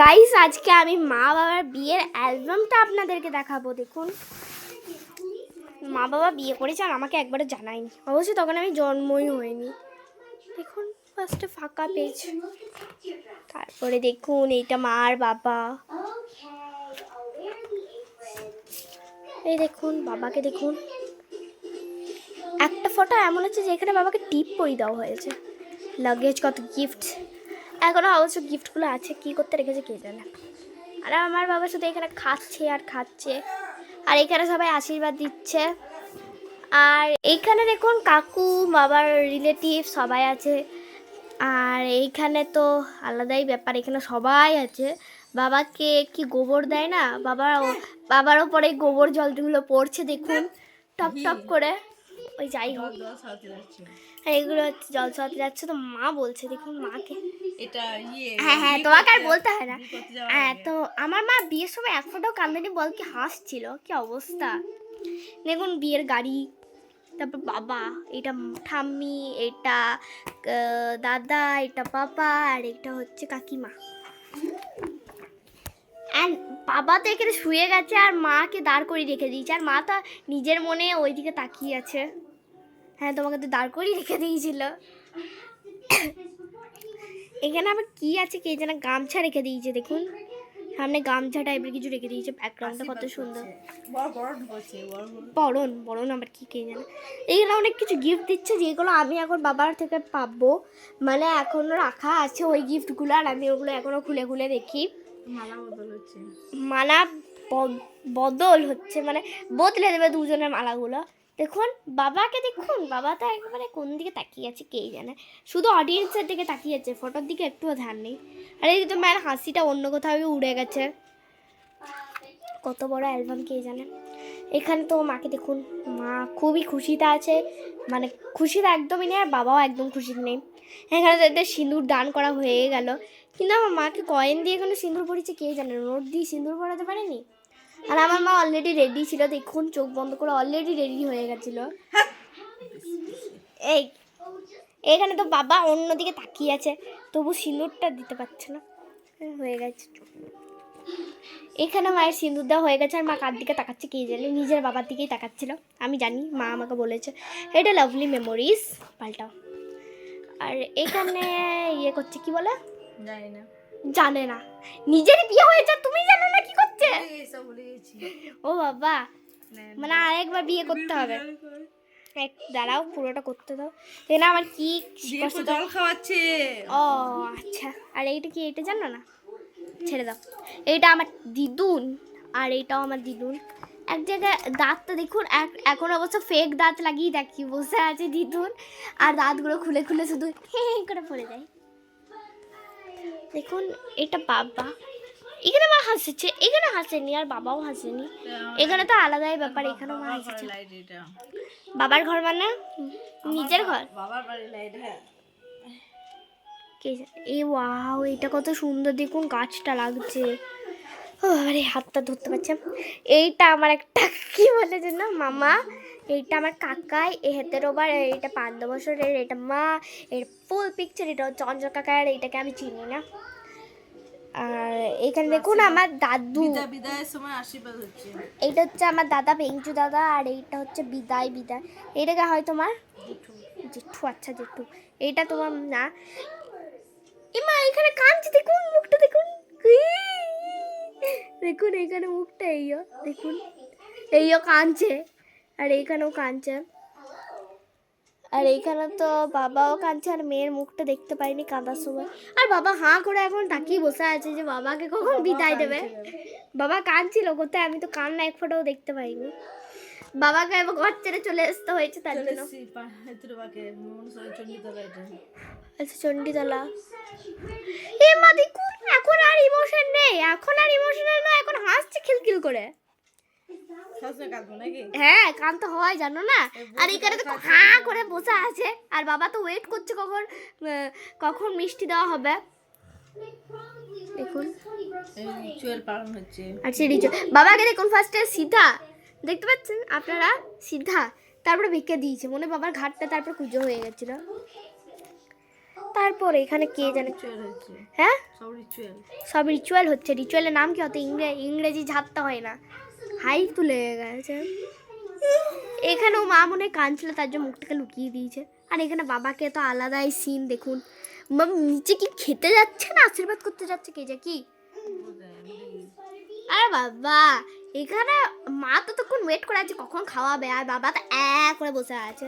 Guys আজকে আমি মা বাবার বিয়ের অ্যালবামটা আপনাদেরকে দেখাবো, দেখুন। মা বাবা বিয়ে করেছে আর আমাকে একবারও জানায়নি। অবশ্যই তখন আমি জন্মই হয়নি। দেখুন ফার্স্টে ফাঁকা পেজ তারপরে দেখুন, এইটা মা আর বাবা। এই দেখুন, বাবাকে দেখুন। একটা ফটো এমন হচ্ছে যে এখানে বাবাকে টিপ পরিয়ে দেওয়া হয়েছে। লাগেজ কত গিফট এখনও অবশ্য গিফটগুলো আছে, কী করতে রেখেছে কে জানে। আর আমার বাবা শুধু এখানে খাচ্ছে আর খাচ্ছে। আর এখানে সবাই আশীর্বাদ দিচ্ছে। আর এইখানে দেখুন কাকু, বাবার রিলেটিভ সবাই আছে। আর এইখানে তো আলাদাই ব্যাপার, এখানে সবাই আছে। বাবাকে কি গোবর দেয় না? বাবার বাবার ওপরে গোবর জলগুলো পড়ছে, দেখুন। টপ টপ করে। ওই যাই হোক। আর এগুলো হচ্ছে জল চলাতে যাচ্ছে তো মা বলছে দেখুন মাকে। এটা ইয়ে হ্যাঁ হ্যাঁ তোমাকে আর বলতে হয় না। হ্যাঁ তো আমার মা বিয়ের সময় এক ফোটাও কান্দানি বল কি হাসছিল কি অবস্থা। দেখুন বিয়ের গাড়ি তারপর বাবা এটা ঠাম্মি এটা দাদা এটা পাপা আর এটা হচ্ছে কাকিমা। আর বাবা তো এখানে শুয়ে গেছে আর মাকে দাঁড় করিয়ে রেখে দিয়েছে। আর মা তো নিজের মনে ওইদিকে তাকিয়ে আছে। হ্যাঁ তোমাকে তো দাঁড় করিয়ে রেখে দিয়েছিল। এখানে আবার কি আছে কে যেন গামছা রেখে দিয়েছে দেখুন। সামনে গামছা টাইপের কিছু রেখে দিয়েছে। ব্যাকগ্রাউন্ডটা কত সুন্দর। বরণ বরণ। আবার কি কে জানে? এখানে অনেক কিছু গিফট দিচ্ছে যেগুলো আমি এখন বাবার থেকে পাবো। মানে এখনও রাখা আছে ওই গিফটগুলো আর আমি ওগুলো এখনও খুলে খুলে দেখি। মালা বদল হচ্ছে। মানে বদলে দেবে দুজনের মালাগুলো। দেখুন, বাবাকে দেখুন, বাবা তো একেবারে কোন দিকে তাকিয়ে আছে কে জানে। শুধু অডিয়েন্সের দিকে তাকিয়ে আছে ফটোর দিকে একটুও ধ্যান নেই। আর এই তো মায়ের হাসিটা অন্য কোথাও উড়ে গেছে। কত বড় অ্যালবাম কে জানে। এখানে তো মাকে দেখুন, মা খুবই খুশিতে আছে। মানে খুশিতে একদমই নেই, আর বাবাও একদম খুশিতে নেই। এখানে তো এদের সিঁদুর দান করা হয়ে গেল। কিন্তু আমার মাকে কয়েন দিয়ে এখানে সিঁদুর পড়েছে কে জানে? নোট দিয়ে সিঁদুর পড়াতে পারেনি? আর আমার মা অলরেডি রেডি ছিল, দেখুন চোখ বন্ধ করে অলরেডি রেডি হয়ে গেছিল। এই, এখানে তো বাবা অন্যদিকে তাকিয়ে আছে, তবু সিঁদুরটা দিতে পারছে না। হয়ে গেছে। এখানে মায়ের সিঁদুর দেওয়া হয়ে গেছে, আর মা কার দিকে তাকাচ্ছে কে জানে? নিজের বাবার দিকেই তাকাচ্ছিল। আমি জানি মা আমাকে বলেছে। এটা লাভলি মেমোরিজ পাল্টাও। আর এখানে ইয়ে করছে কি বলে? জানি না। জানে না। নিজের বিয়ে হয়েছে তুমি জানো না কি করছে? ও বাবা। না, মানে আরেকবার বিয়ে করতে হবে। এক দাঁড়াও পুরোটা করতে দাও। এখানে আমার কি কষ্ট জল খাওয়াচ্ছে। ও আচ্ছা। আর এইটা কি এটা জানো না? ছেড়ে দাও। এইটা আমার দিদুন আর এইটাও আমার দিদুন। এক জায়গায় দাঁতটা দেখুন এক- এখন অবশ্য ফেক দাঁত লাগিয়ে দেখি বসে আছে দিদুন আর দাঁতগুলো খুলে খুলে শুধু হে হে করে পড়ে যায়। দেখুন এটা বাবা। এখানে মা হাসছে এখানে হাসেনি আর বাবাও হাসেনি। এখানে তো আলাদাই ব্যাপার এখানেও মা হাসছে। বাবার ঘর মানে? নিজের ঘর। বাবার বাড়ি লাইট হ্যাঁ। এ ওয়াও এটা কত সুন্দর দেখুন গাছটা লাগছে। ও আরে হাতটা ধরতে পারছি এইটা আমার একটা কি বলে যেন মামা? এইটা আমার কাকাই এ হাতের ওবার এইটা পাঁচ বছরের এটা মা এর ফুল পিকচার এটা হচ্ছে অঞ্জল কাকা আর এইটাকে আমি চিনি না। আর এখানে দেখুন আমার দাদু। এইটা হচ্ছে আমার দাদা পেঞ্চু দাদা আর এইটা হচ্ছে বিদায় বিদায়। এইটাকে হয় তোমার জেঠু। আচ্ছা জেঠু। এইটা তোমার না। এমা এখানে কাঁদছে দেখুন মুখটা দেখুন! দেখুন এখানে মুখটা এইও দেখুন। এইও কাঁদছে আর এইখানেও কাঁদছে। আর এইখানে তো বাবাও কাঁদছে আর মেয়ের মুখটা দেখতে পাইনি কাঁদার সময়। আর বাবা হাঁ করে এখন তাকিয়ে বসে আছে যে বাবাকে কখন বিদায় দেবে। বাবা কাঁদছিল কোথায়? আমি তো কান্না এক ফোটাও দেখতে পাইনি। বাবাকে এবার ঘর ছেড়ে চলে আসতে হয়েছে তার জন্য। আচ্ছা চণ্ডীতলা। এ মা দেখুন এখন আর ইমোশন নেই। এখন আর ইমোশনাল না এখন হাসছে খিলখিল করে। হ্যাঁ কান তো হয় জানো না? আর এখানে তো হাঁ করে বসে আছে। আর বাবা তো ওয়েট করছে কখন কখন মিষ্টি দেওয়া হবে। দেখুন। সিঁড়ি বাবাকে দেখুন ফার্স্টে সিধা দেখতে পাচ্ছেন? আপনারা সিধা তারপরে ভিক্ষা দিয়েছে। মনে বাবার ঘাটটা তারপর পুজো হয়ে গেছিল। তারপর এখানে কে জানে হ্যাঁ? সব রিচুয়াল হচ্ছে। রিচুয়ালের নাম কি? হতো ইংরে ইংরেজি ঝাপটা হয় না। হাইপ তুলে গেছে। এখানেও মা মনে কাঁদছিল তার জন্য মুখটাকে লুকিয়ে দিয়েছে। আর এখানে বাবাকে তো আলাদাই সিন দেখুন। নিচে কি খেতে যাচ্ছে না? আশীর্বাদ করতে যাচ্ছে কে যে কি? আরে বাবা! এখানে মা তো তখন ওয়েট করে আছে কখন খাওয়াবে আর বাবা তো এক করে বসে আছে।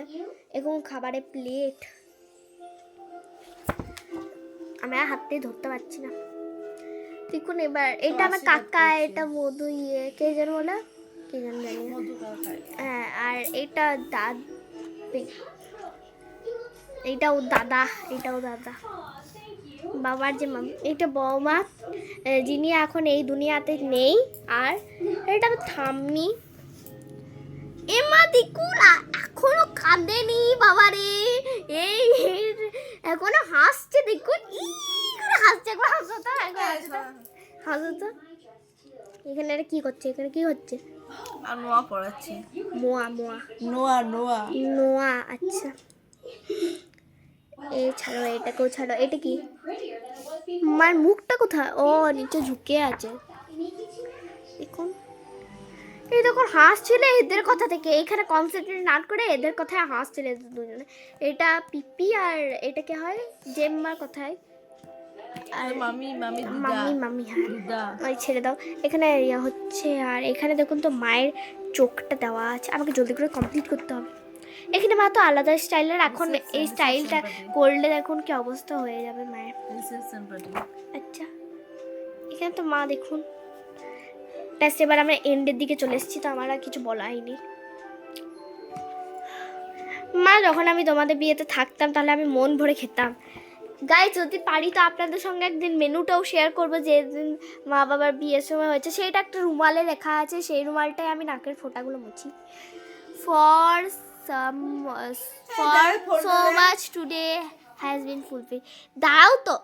এখন খাবারের প্লেট আমি আর হাত দিয়ে ধরতে পারছি না। দেখুন এবার এটা আমার কাকা এটা মধু ইয়ে কে যেন বলে? কে যেন জানি। হ্যাঁ আর এটা দাদ। এইটাও দাদা এটাও দাদা। বাবার যে মাম এটা বৌমা যিনি এখন এই দুনিয়াতে নেই আর এটা ঠাম্মি। এমা দিকুলা এখনও কাঁদেনি বাবারে। এই এখনও হাসছে দেখুন। ই করে হাসছে একবার হাসো তো একবার হাসো হাসো তো। এখানে এটা কি করছে এখানে কি হচ্ছে? আর নোয়া পড়াচ্ছে। মোয়া মোয়া। নোয়া নোয়া। নোয়া আচ্ছা। এ ছাড়ো এটাকেও ছাড়ো। এটা কি? মার মুখটা কোথায়? ও নিচে ঝুঁকে আছে। দেখুন। এই দেখুন হাসছিল এদের কথা থেকে। এখানে কনসেন্ট্রেট না করে এদের কথায় হাসছিল এদের দুজনে। এটা পিপি আর এটা কি হয়? জেম্মার কথায়। আর মামি মামি দিদা। মাম্মি মাম্মি হ্যাঁ। ওই ছেড়ে দাও। এখানে হচ্ছে আর এখানে দেখুন তো মায়ের চোখটা দেওয়া আছে। আমাকে জলদি করে কমপ্লিট করতে হবে। এখানে মা তো আলাদা স্টাইলের এখন এই স্টাইলটা করলে দেখুন কি অবস্থা হয়ে যাবে মায়ের। আচ্ছা এখানে তো মা দেখুন। ব্যাস এবার আমরা এন্ডের দিকে চলে এসেছি তো আমার আর কিছু বলা হয়নি মা যখন আমি তোমাদের বিয়েতে থাকতাম তাহলে আমি মন ভরে খেতাম। গাই যদি পারি তো আপনাদের সঙ্গে একদিন মেনুটাও শেয়ার করব যে দিন মা বাবার বিয়ের সময় হয়েছে। সেইটা একটা রুমালে লেখা আছে সেই রুমালটাই আমি নাকের ফোঁটাগুলো মুছি। For some for so much today has been fulfil দাঁড়াও তো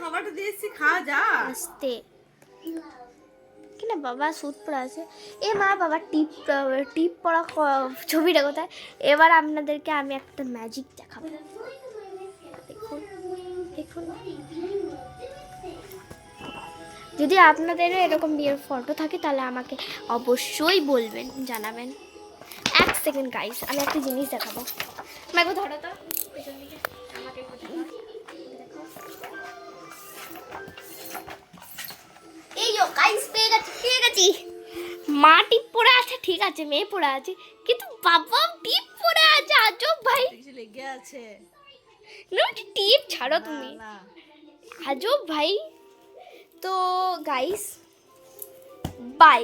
খাবারটা দিয়েছি খা যা। আস্তে কিনা বাবা সুদ পড়া আছে? এ মা বাবা টিপ টিপ পড়া ছবিটা কোথায়? এবার আপনাদেরকে আমি একটা ম্যাজিক দেখাবো। দেখুন দেখুন। যদি আপনাদেরও এরকম বিয়ের ফটো থাকে তাহলে আমাকে অবশ্যই বলবেন জানাবেন। এক সেকেন্ড গাইস আমি একটা জিনিস দেখাবো। মাগো ধরো তো। আমাকে মা টিপ পরে আছে ঠিক আছে মেয়ে পরে আছে কিন্তু বাবা টিপ পরে আছে আজব ভাই। লেগে আছে। না টিপ ছাড়ো তুমি। আজব ভাই। তো গাইস বাই